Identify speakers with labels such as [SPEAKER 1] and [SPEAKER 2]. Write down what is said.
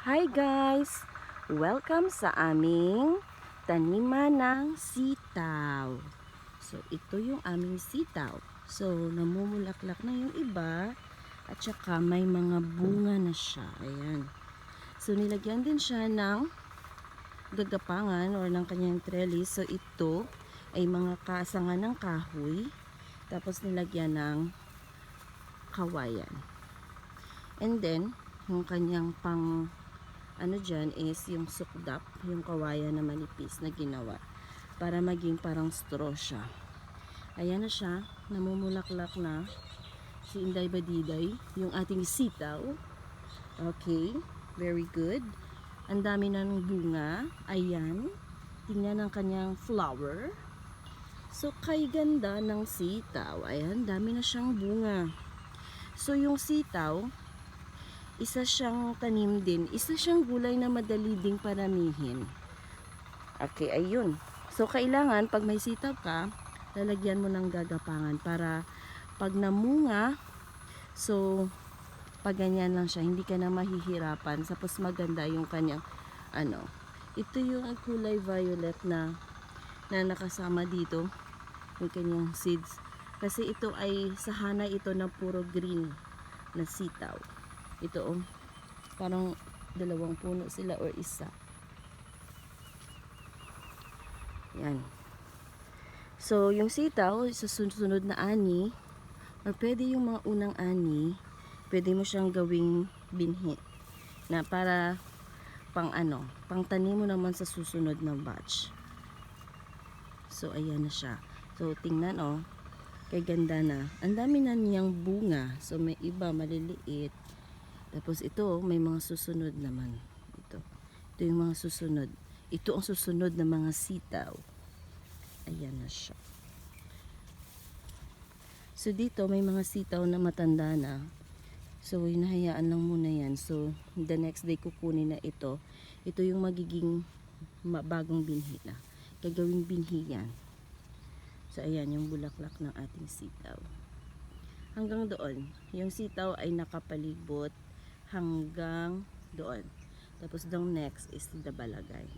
[SPEAKER 1] Hi guys! Welcome sa aming taniman ng sitaw. So, ito yung aming sitaw. So, namumulaklak na yung iba at saka may mga bunga na siya. Ayan. So, nilagyan din siya ng gagapangan or ng kanyang trellis. So, ito ay mga kasangan ng kahoy. Tapos, nilagyan ng kawayan. And then, yung kanyang pang ano dyan is yung sukdap, yung kawayan na manipis na ginawa para maging parang straw siya. Ayan na siya, namumulaklak na si Inday Badiday, yung ating sitaw. Okay, very good. Ang dami na ng bunga. Ayan, tingnan ang kanyang flower. So, kay ganda ng sitaw. Ayan, dami na siyang bunga. So, yung sitaw, isa siyang tanim din. Isa siyang gulay na madali ding paramihin. Okay, ayun. So, kailangan pag may sitaw ka, lalagyan mo ng gagapangan para pag namunga, so, pag ganyan lang siya, hindi ka na mahihirapan. Tapos maganda yung kanyang, ano, ito yung kulay violet na, na nakasama dito, yung kanyang seeds. Kasi ito ay, sahana ito na puro green na sitaw. Ito oh, parang dalawang puno sila or isa. Yan. So, yung sitaw, sa sunod na ani, or pwede yung mga unang ani, pwede mo siyang gawing binhi na para pang ano, pang tanim mo naman sa susunod na batch. So, ayan na siya. So, tingnan oh, kay ganda na. Ang dami na niyang bunga. So, may iba maliliit. Tapos ito, may mga susunod naman. Ito. Ito yung mga susunod. Ito ang susunod na mga sitaw. Ayan na siya. So dito, may mga sitaw na matanda na. So, hinahayaan lang muna yan. So, the next day kukunin na ito. Ito yung magiging ma- bagong binhi na. Gagawing binhi yan. So, ayan yung bulaklak ng ating sitaw. Hanggang doon, yung sitaw ay nakapalibot hanggang doon. Tapos the next is the balagay.